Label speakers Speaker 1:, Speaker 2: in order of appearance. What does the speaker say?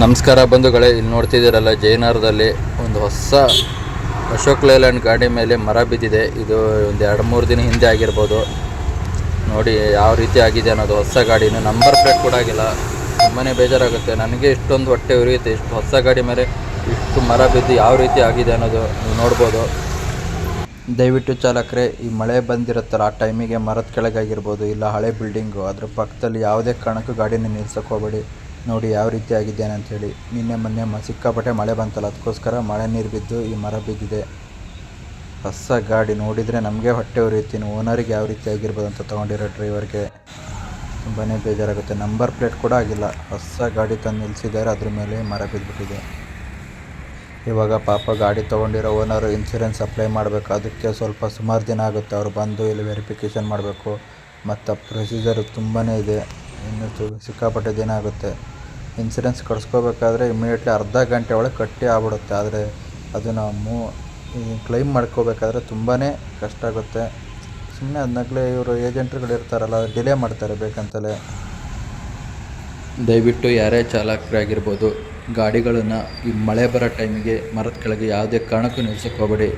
Speaker 1: ನಮಸ್ಕಾರ ಬಂಧುಗಳೇ, ಇಲ್ಲಿ ನೋಡ್ತಿದ್ದೀರಲ್ಲ ಜೈನರದಲ್ಲಿ ಒಂದು ಹೊಸ ಅಶೋಕ್ ಲೇಲ್ಯಾಂಡ್ ಗಾಡಿ ಮೇಲೆ ಮರ ಬಿದ್ದಿದೆ. ಇದು ಒಂದು ಎರಡು ಮೂರು ದಿನ ಹಿಂದೆ ಆಗಿರ್ಬೋದು. ನೋಡಿ ಯಾವ ರೀತಿ ಆಗಿದೆ ಅನ್ನೋದು ಹೊಸ ಗಾಡಿನ ನಂಬರ್ ಪ್ಲೇಟ್ ಕೂಡ ಆಗಿಲ್ಲ. ತುಂಬಾ ಬೇಜಾರಾಗುತ್ತೆ. ನನಗೆ ಇಷ್ಟೊಂದು ಹೊಟ್ಟೆ ಉರಿಯುತ್ತೆ. ಇಷ್ಟು ಹೊಸ ಗಾಡಿ ಮೇಲೆ ಇಷ್ಟು ಮರ ಬಿದ್ದು ಯಾವ ರೀತಿ ಆಗಿದೆ ಅನ್ನೋದು ನೀವು ನೋಡ್ಬೋದು. ದಯವಿಟ್ಟು ಚಾಲಕರೇ, ಈ ಮಳೆ ಬಂದಿರುತ್ತಲ್ಲ ಆ ಟೈಮಿಗೆ ಮರದ ಕೆಳಗಾಗಿರ್ಬೋದು, ಇಲ್ಲ ಹಳೆ ಬಿಲ್ಡಿಂಗು, ಅದ್ರ ಪಕ್ಕದಲ್ಲಿ ಯಾವುದೇ ಕಾರಣಕ್ಕೂ ಗಾಡಿನ ನಿಲ್ಸಕ್ಕೆ ಹೋಗಬೇಡಿ. ನೋಡಿ ಯಾವ ರೀತಿ ಆಗಿದ್ದೇನೆ ಅಂಥೇಳಿ ನಿನ್ನೆ ಮೊನ್ನೆ ಮ ಸಿಕ್ಕಾಪಟ್ಟೆ ಮಳೆ ಬಂತಲ್ಲ, ಅದಕ್ಕೋಸ್ಕರ ಮಳೆ ನೀರು ಬಿದ್ದು ಈ ಮರ ಬಿದ್ದಿದೆ. ಹೊಸ ಗಾಡಿ ನೋಡಿದರೆ ನಮಗೆ ಹೊಟ್ಟೆ ಉರಿಯುತ್ತೀನಿ ಓನರಿಗೆ ಯಾವ ರೀತಿ ಆಗಿರ್ಬೋದು ಅಂತ ತೊಗೊಂಡಿರೋ ಡ್ರೈವರ್ಗೆ ತುಂಬಾ ಬೇಜಾರಾಗುತ್ತೆ. ನಂಬರ್ ಪ್ಲೇಟ್ ಕೂಡ ಆಗಿಲ್ಲ. ಹೊಸ ಗಾಡಿ ತಂದು ನಿಲ್ಲಿಸಿದ್ದಾರೆ ಅದ್ರ ಮೇಲೆ ಮರ ಬಿದ್ದುಬಿಟ್ಟಿದೆ. ಇವಾಗ ಪಾಪ ಗಾಡಿ ತೊಗೊಂಡಿರೋ ಓನರು ಇನ್ಶೂರೆನ್ಸ್ ಅಪ್ಲೈ ಮಾಡಬೇಕು. ಅದಕ್ಕೆ ಸ್ವಲ್ಪ ಸುಮಾರು ದಿನ ಆಗುತ್ತೆ. ಅವ್ರು ಬಂದು ಇಲ್ಲಿ ವೆರಿಫಿಕೇಷನ್ ಮಾಡಬೇಕು. ಮತ್ತು ಪ್ರೊಸೀಜರ್ ತುಂಬಾ ಇದೆ. ಇನ್ನು ತು- ಸಿಕ್ಕಾಪಟ್ಟೆ ದಿನ ಆಗುತ್ತೆ. ಇನ್ಸೂರೆನ್ಸ್ ಕಟ್ಸ್ಕೋಬೇಕಾದ್ರೆ ಇಮಿಡಿಯೇಟ್ಲಿ ಅರ್ಧ ಗಂಟೆ ಒಳಗೆ ಕಟ್ಟಿ ಆಗ್ಬಿಡುತ್ತೆ. ಆದರೆ ಅದನ್ನು ಮೂ ಕ್ಲೈಮ್ ಮಾಡ್ಕೋಬೇಕಾದ್ರೆ ತುಂಬಾ ಕಷ್ಟ ಆಗುತ್ತೆ. ಸುಮ್ಮನೆ ಅದನ್ನಾಗಲೇ ಇವರು ಏಜೆಂಟ್ಗಳು ಇರ್ತಾರಲ್ಲ ಡಿಲೇ ಮಾಡ್ತಾರೆ ಬೇಕಂತಲೇ. ದಯವಿಟ್ಟು ಯಾರೇ ಚಾಲಕರಾಗಿರ್ಬೋದು ಗಾಡಿಗಳನ್ನು ಈ ಮಳೆ ಬರೋ ಟೈಮಿಗೆ ಮರದ ಕೆಳಗೆ ಯಾವುದೇ ಕಾರಣಕ್ಕೂ ನಿಲ್ಸಕ್ಕೆ ಹೋಗಬೇಡಿ.